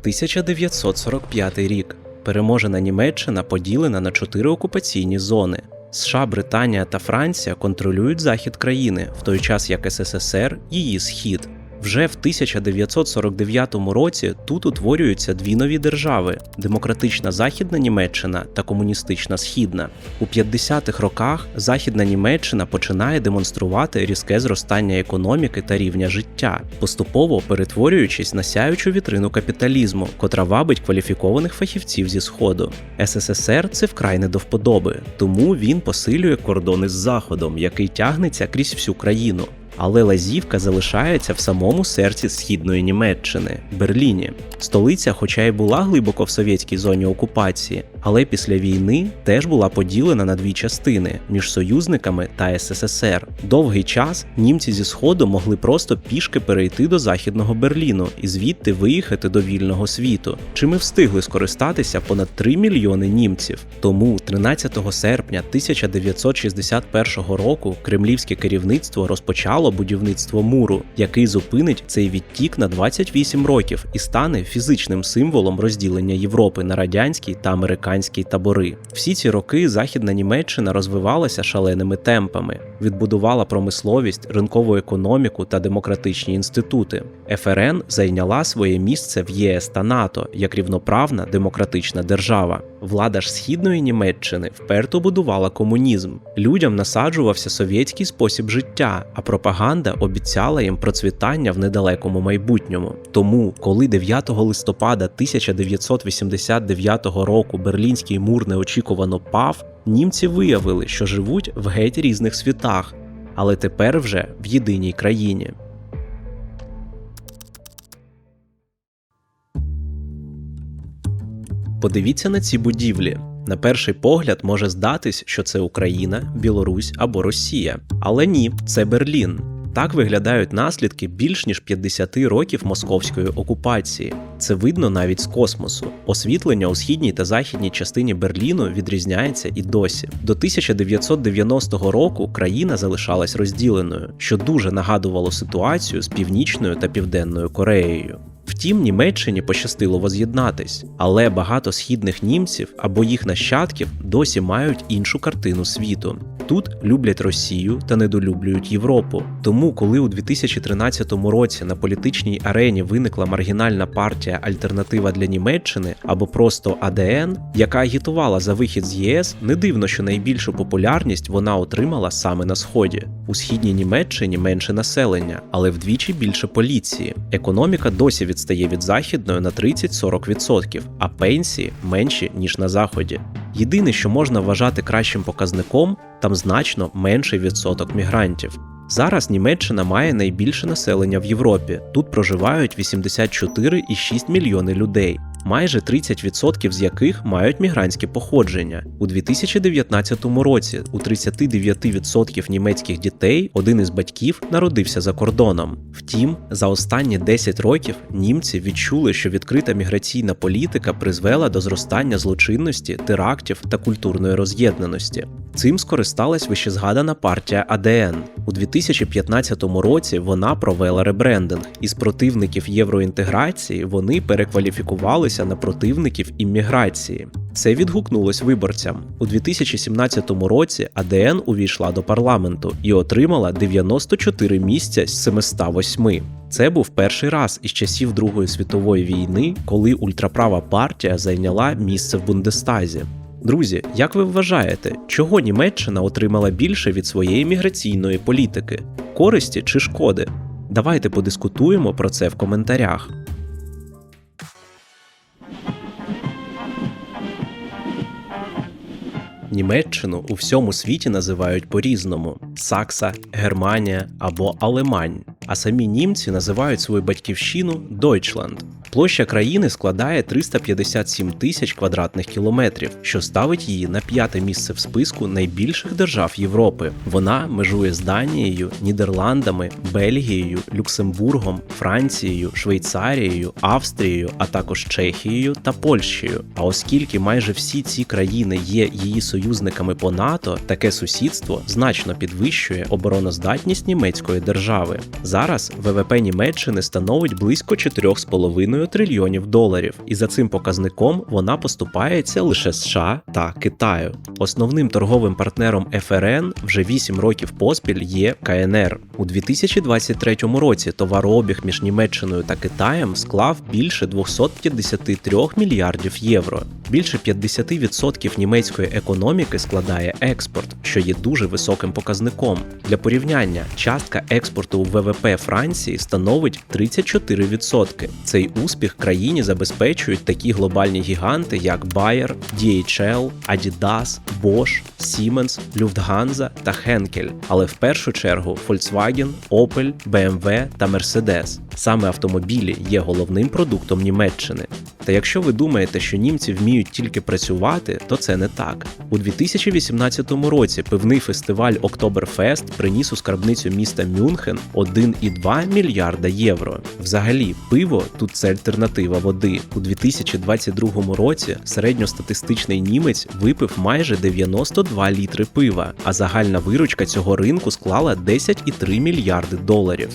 1945 рік. Переможена Німеччина поділена на чотири окупаційні зони. США, Британія та Франція контролюють захід країни, в той час як СССР її схід. Вже в 1949 році тут утворюються дві нові держави: демократична Західна Німеччина та комуністична Східна. У 50-х роках Західна Німеччина починає демонструвати різке зростання економіки та рівня життя, поступово перетворюючись на сяючу вітрину капіталізму, котра вабить кваліфікованих фахівців зі сходу. СССР це вкрай не до вподоби, тому він посилює кордони з заходом, який тягнеться крізь всю країну. Але Лазівка залишається в самому серці східної Німеччини Берліні. Столиця, хоча й була глибоко в совєтській зоні окупації, але після війни теж була поділена на дві частини між союзниками та СССР. Довгий час німці зі сходу могли просто пішки перейти до західного Берліну і звідти виїхати до вільного світу. Чим і встигли скористатися понад 3 мільйони німців. Тому 13 серпня 1961 року кремлівське керівництво розпочало будівництво муру, який зупинить цей відтік на 28 років і стане фізичним символом розділення Європи на радянський та американський табори. Всі ці роки Західна Німеччина розвивалася шаленими темпами, відбудувала промисловість, ринкову економіку та демократичні інститути. ФРН зайняла своє місце в ЄС та НАТО як рівноправна демократична держава. Влада ж східної Німеччини вперто будувала комунізм. Людям насаджувався совєтський спосіб життя, а пропаганда обіцяла їм процвітання в недалекому майбутньому. Тому, коли 9 листопада 1989 року Берлінський мур неочікувано пав, німці виявили, що живуть в геть різних світах, але тепер вже в єдиній країні. Подивіться на ці будівлі. На перший погляд може здатись, що це Україна, Білорусь або Росія. Але ні, це Берлін. Так виглядають наслідки більш ніж 50 років московської окупації. Це видно навіть з космосу. Освітлення у східній та західній частині Берліну відрізняється і досі. До 1990 року країна залишалась розділеною, що дуже нагадувало ситуацію з північною та південною Кореєю. Втім, Німеччині пощастило воз'єднатись, але багато східних німців або їх нащадків досі мають іншу картину світу. Тут люблять Росію та недолюблюють Європу. Тому, коли у 2013 році на політичній арені виникла маргінальна партія Альтернатива для Німеччини або просто АДН, яка агітувала за вихід з ЄС, не дивно, що найбільшу популярність вона отримала саме на сході. У східній Німеччині менше населення, але вдвічі більше поліції. Економіка досі відстає від західної на 30-40%, а пенсії менші ніж на заході. Єдине, що можна вважати кращим показником, там значно менший відсоток мігрантів. Зараз Німеччина має найбільше населення в Європі. Тут проживають 84,6 мільйони людей, майже 30% з яких мають мігрантське походження. У 2019 році у 39% німецьких дітей один із батьків народився за кордоном. Втім, за останні 10 років німці відчули, що відкрита міграційна політика призвела до зростання злочинності, терактів та культурної роз'єднаності. Цим скористалась вищезгадана партія АДН. У 2015 році вона провела ребрендинг. Із противників євроінтеграції вони перекваліфікувалися на противників імміграції. Це відгукнулось виборцям. У 2017 році АДН увійшла до парламенту і отримала 94 місця з 708. Це був перший раз із часів Другої світової війни, коли ультраправа партія зайняла місце в Бундестазі. Друзі, як ви вважаєте, чого Німеччина отримала більше від своєї міграційної політики користі чи шкоди? Давайте подискутуємо про це в коментарях. Німеччину у всьому світі називають по-різному: Сакса, Германія або Алемань. А самі німці називають свою батьківщину Дойчланд. Площа країни складає 357 тисяч квадратних кілометрів, що ставить її на п'яте місце в списку найбільших держав Європи. Вона межує з Данією, Нідерландами, Бельгією, Люксембургом, Францією, Швейцарією, Австрією, а також Чехією та Польщею. А оскільки майже всі ці країни є її союзниками по НАТО, таке сусідство значно підвищує обороноздатність німецької держави. Зараз ВВП Німеччини становить близько 4,5 2,5 трильйонів доларів, і за цим показником вона поступається лише США та Китаю. Основним торговим партнером ФРН вже 8 років поспіль є КНР. У 2023 році товарообіг між Німеччиною та Китаєм склав більше 253 мільярдів євро. Більше 50% німецької економіки складає експорт, що є дуже високим показником. Для порівняння, частка експорту у ВВП Франції становить 34%. Цей успіх країні забезпечують такі глобальні гіганти, як Bayer, DHL, Adidas, Bosch, Siemens, Lufthansa та Henkel, але в першу чергу Volkswagen, Opel, BMW та Mercedes. Саме автомобілі є головним продуктом Німеччини. Та якщо ви думаєте, що німці вміють тільки працювати, то це не так. У 2018 році пивний фестиваль Октоберфест приніс у скарбницю міста Мюнхен 1,2 мільярда євро. Взагалі, пиво тут це альтернатива води. У 2022 році середньостатистичний німець випив майже 92 літри пива, а загальна виручка цього ринку склала 10,3 мільярди доларів.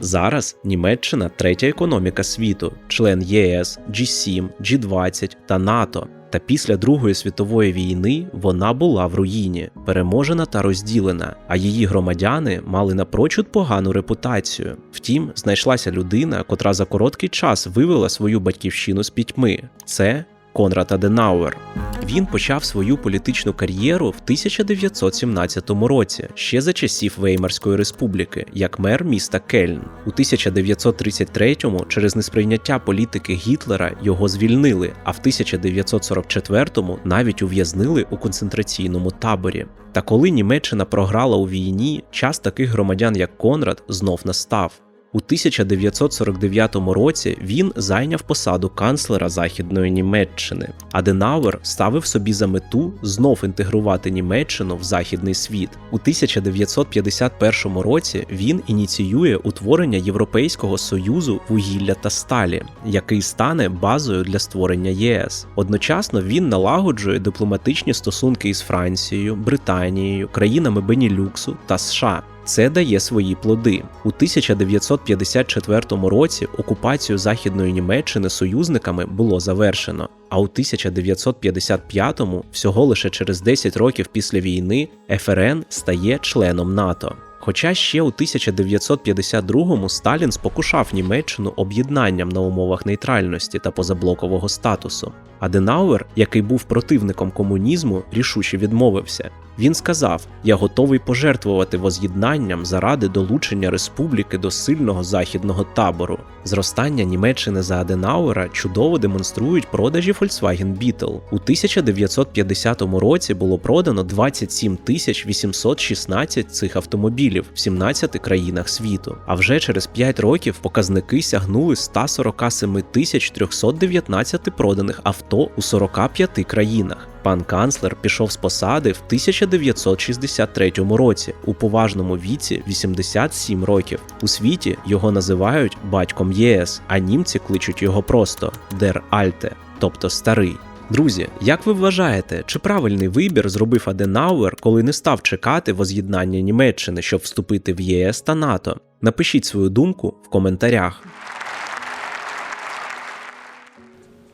Зараз Німеччина третя економіка світу, член ЄС, G7, G20 та НАТО. Та після Другої світової війни вона була в руїні, переможена та розділена, а її громадяни мали напрочуд погану репутацію. Втім, знайшлася людина, котра за короткий час вивела свою батьківщину з пітьми. Це Конрад Аденауер. Він почав свою політичну кар'єру в 1917 році, ще за часів Веймарської республіки, як мер міста Кельн. У 1933-му через несприйняття політики Гітлера його звільнили, а в 1944-му навіть ув'язнили у концентраційному таборі. Та коли Німеччина програла у війні, час таких громадян, як Конрад, знов настав. У 1949 році він зайняв посаду канцлера Західної Німеччини. Аденауер ставив собі за мету знов інтегрувати Німеччину в західний світ. У 1951 році він ініціює утворення Європейського союзу вугілля та сталі, який стане базою для створення ЄС. Одночасно він налагоджує дипломатичні стосунки із Францією, Британією, країнами Бенілюксу та США. Це дає свої плоди. У 1954 році окупацію Західної Німеччини союзниками було завершено. А у 1955-му, всього лише через 10 років після війни, ФРН стає членом НАТО. Хоча ще у 1952-му Сталін спокушав Німеччину об'єднанням на умовах нейтральності та позаблокового статусу. Аденауер, який був противником комунізму, рішуче відмовився. Він сказав: Я готовий пожертвувати воз'єднанням заради долучення республіки до сильного західного табору. Зростання Німеччини за Аденауера чудово демонструють продажі Volkswagen Beetle. У 1950 році було продано 27 тисяч 816 цих автомобілів в 17 країнах світу. А вже через 5 років показники сягнули 147 тисяч 319 проданих авто у 45 країнах. Пан канцлер пішов з посади в 1963 році у поважному віці 87 років. У світі його називають батьком ЄС, а німці кличуть його просто Дер Альте, тобто старий. Друзі, як ви вважаєте, чи правильний вибір зробив Аденауер, коли не став чекати воз'єднання Німеччини, щоб вступити в ЄС та НАТО? Напишіть свою думку в коментарях.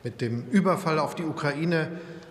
Mit dem Überfall auf die Ukraine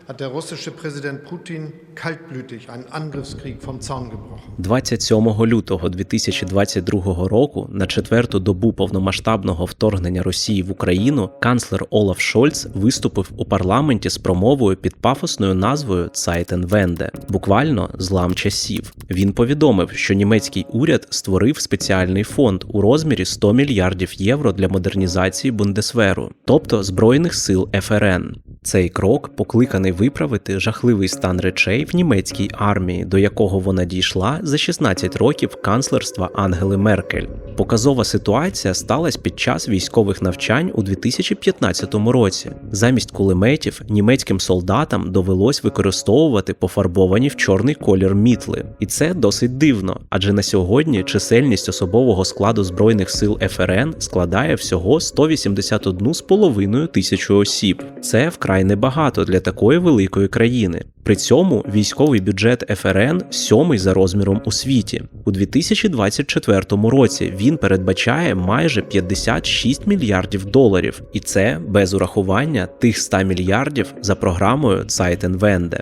hat der russische Präsident Putin kaltblütig einen Angriffskrieg vom Zaun gebrochen. 27 лютого 2022 року, на четверту добу повномасштабного вторгнення Росії в Україну, канцлер Олаф Шольц виступив у парламенті з промовою під пафосною назвою Цайтенвенде, буквально злам часів. Він повідомив, що німецький уряд створив спеціальний фонд у розмірі 100 мільярдів євро для модернізації Бундесверу, тобто збройних сил ФРН. Цей крок покликаний виправити жахливий стан речей в німецькій армії, до якого вона дійшла за 16 років канцлерства Ангели Меркель. Показова ситуація сталася під час військових навчань у 2015 році. Замість кулеметів німецьким солдатам довелось використовувати пофарбовані в чорний колір мітли, і це досить дивно, адже на сьогодні чисельність особового складу збройних сил ФРН складає всього 181,5 тисячу осіб. Це вкрай небагато для такої великої країни. При цьому військовий бюджет ФРН сьомий за розміром у світі. У 2024 році він передбачає майже 56 мільярдів доларів, і це без урахування тих 100 мільярдів за програмою Zeitenwende.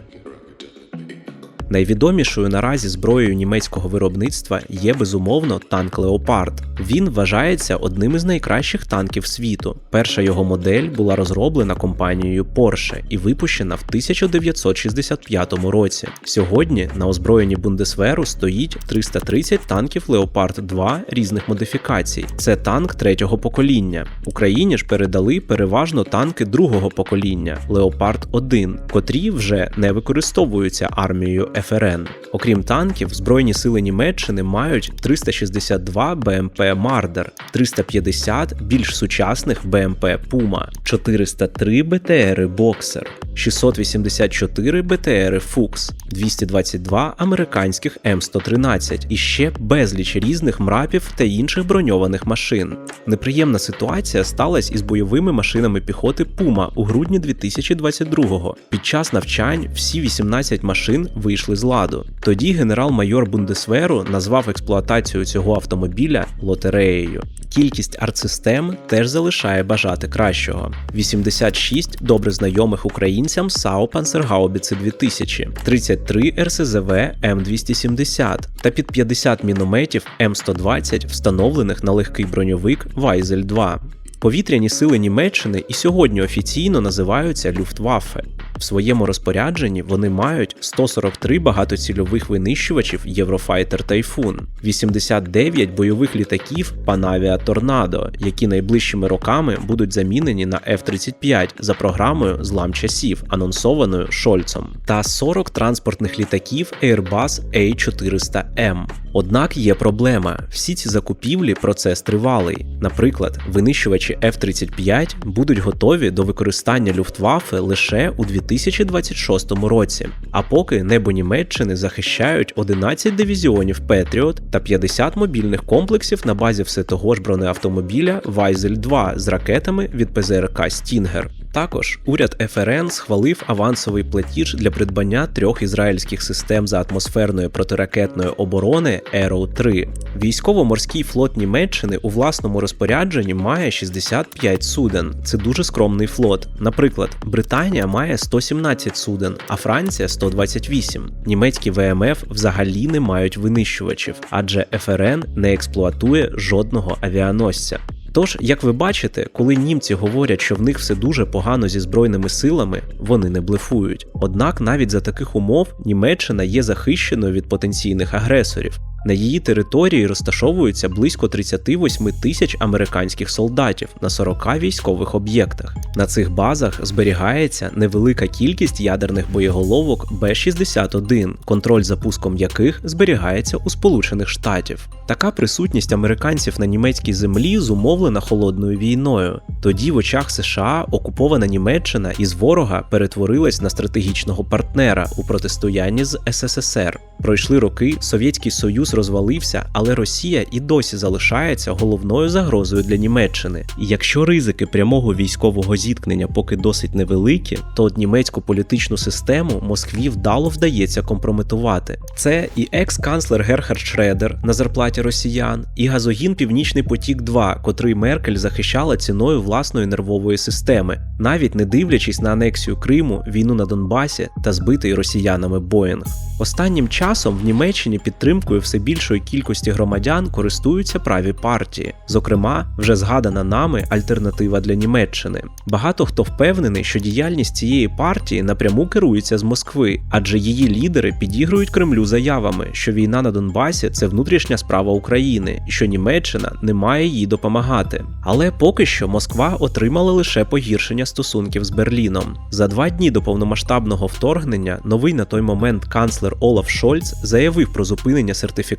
Найвідомішою наразі зброєю німецького виробництва є безумовно танк Леопард. Він вважається одним із найкращих танків світу. Перша його модель була розроблена компанією Porsche і випущена в 1965 році. Сьогодні на озброєнні Бундесверу стоїть 330 танків Леопард 2 різних модифікацій. Це танк третього покоління. Україні ж передали переважно танки другого покоління Леопард 1 котрі вже не використовуються армією ФРН. Окрім танків, Збройні сили Німеччини мають 362 БМП Мардер, 350 більш сучасних БМП Пума, 403 БТРи Боксер, 684 БТРи Фукс, 222 американських М113 і ще безліч різних мрапів та інших броньованих машин. Неприємна ситуація сталася із бойовими машинами піхоти Пума у грудні 2022-го. Під час навчань всі 18 машин вийшли з ладу. Тоді генерал-майор Бундесверу назвав експлуатацію цього автомобіля лотереєю. Кількість артсистем теж залишає бажати кращого: 86 добре знайомих українцям САУ Панцергаубіци 2000, 33 РСЗВ М270 та під 50 мінометів М120, встановлених на легкий броньовик Вайзель 2. Повітряні сили Німеччини і сьогодні офіційно називаються Люфтваффе. В своєму розпорядженні вони мають 143 багатоцільових винищувачів Єврофайтер Тайфун, 89 бойових літаків Панавіа Торнадо, які найближчими роками будуть замінені на F-35 за програмою Злам часів, анонсованою Шольцом, та 40 транспортних літаків Airbus A400M. Однак є проблема: всі ці закупівлі процес тривалий. Наприклад, винищувачі F-35 будуть готові до використання Люфтваффе лише у 2026 році. А поки небо Німеччини захищають 11 дивізіонів Петріот та 50 мобільних комплексів на базі все того ж бронеавтомобіля Вайзель 2 з ракетами від ПЗРК Стінгер. Також уряд ФРН схвалив авансовий платіж для придбання трьох ізраїльських систем за атмосферної протиракетної оборони Arrow 3 Військово-морський флот Німеччини у власному розпорядженні має 65 суден. Це дуже скромний флот. Наприклад, Британія має 117 суден, а Франція 128. Німецькі ВМФ взагалі не мають винищувачів, адже ФРН не експлуатує жодного авіаносця. Тож, як ви бачите, коли німці говорять, що в них все дуже погано зі збройними силами, вони не блефують. Однак навіть за таких умов Німеччина є захищеною від потенційних агресорів. На її території розташовується близько 38 тисяч американських солдатів на 40 військових об'єктах. На цих базах зберігається невелика кількість ядерних боєголовок Б-61, контроль за пуском яких зберігається у Сполучених Штатів. Така присутність американців на німецькій землі зумовлена холодною війною. Тоді в очах США окупована Німеччина із ворога перетворилась на стратегічного партнера у протистоянні з СССР. Пройшли роки, Совєтський Союз розвалився, але Росія і досі залишається головною загрозою для Німеччини. І якщо ризики прямого військового зіткнення поки досить невеликі, то от німецьку політичну систему Москві вдало вдається компрометувати. Це і екс-канцлер Герхард Шредер на зарплаті росіян, і газогін Північний потік 2 котрий Меркель захищала ціною власної нервової системи, навіть не дивлячись на анексію Криму, війну на Донбасі та збитий росіянами Боїнг. Останнім часом в Німеччині підтримкою все більшої кількості громадян користуються праві партії, зокрема, вже згадана нами альтернатива для Німеччини. Багато хто впевнений, що діяльність цієї партії напряму керується з Москви, адже її лідери підігрують Кремлю заявами, що війна на Донбасі це внутрішня справа України і що Німеччина не має їй допомагати. Але поки що Москва отримала лише погіршення стосунків з Берліном. За два дні до повномасштабного вторгнення новий на той момент канцлер Олаф Шольц заявив про зупинення сертифікації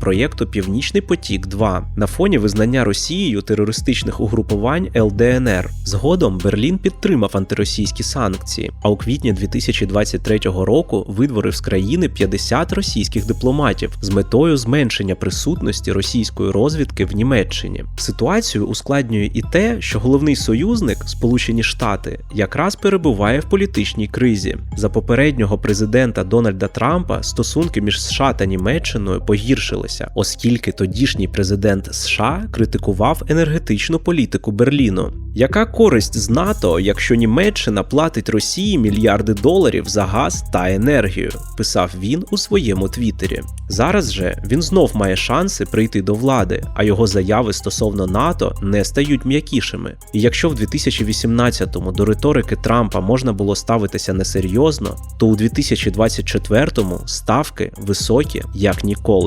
проєкту Північний потік 2 на фоні визнання Росією терористичних угрупувань ЛДНР. Згодом Берлін підтримав антиросійські санкції, а у квітні 2023 року видворив з країни 50 російських дипломатів з метою зменшення присутності російської розвідки в Німеччині. Ситуацію ускладнює і те, що головний союзник Сполучені Штати якраз перебуває в політичній кризі. За попереднього президента Дональда Трампа стосунки між США та Німеччиною погіршилися, оскільки тодішній президент США критикував енергетичну політику Берліну. Яка користь з НАТО, якщо Німеччина платить Росії мільярди доларів за газ та енергію? писав він у своєму твіттері. Зараз же він знов має шанси прийти до влади, а його заяви стосовно НАТО не стають м'якішими. І якщо в 2018-му до риторики Трампа можна було ставитися несерйозно, то у 2024-му ставки високі як ніколи.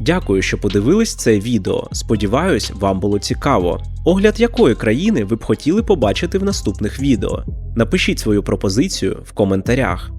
Дякую, що подивились це відео. Сподіваюсь, вам було цікаво. Огляд якої країни ви б хотіли побачити в наступних відео? Напишіть свою пропозицію в коментарях.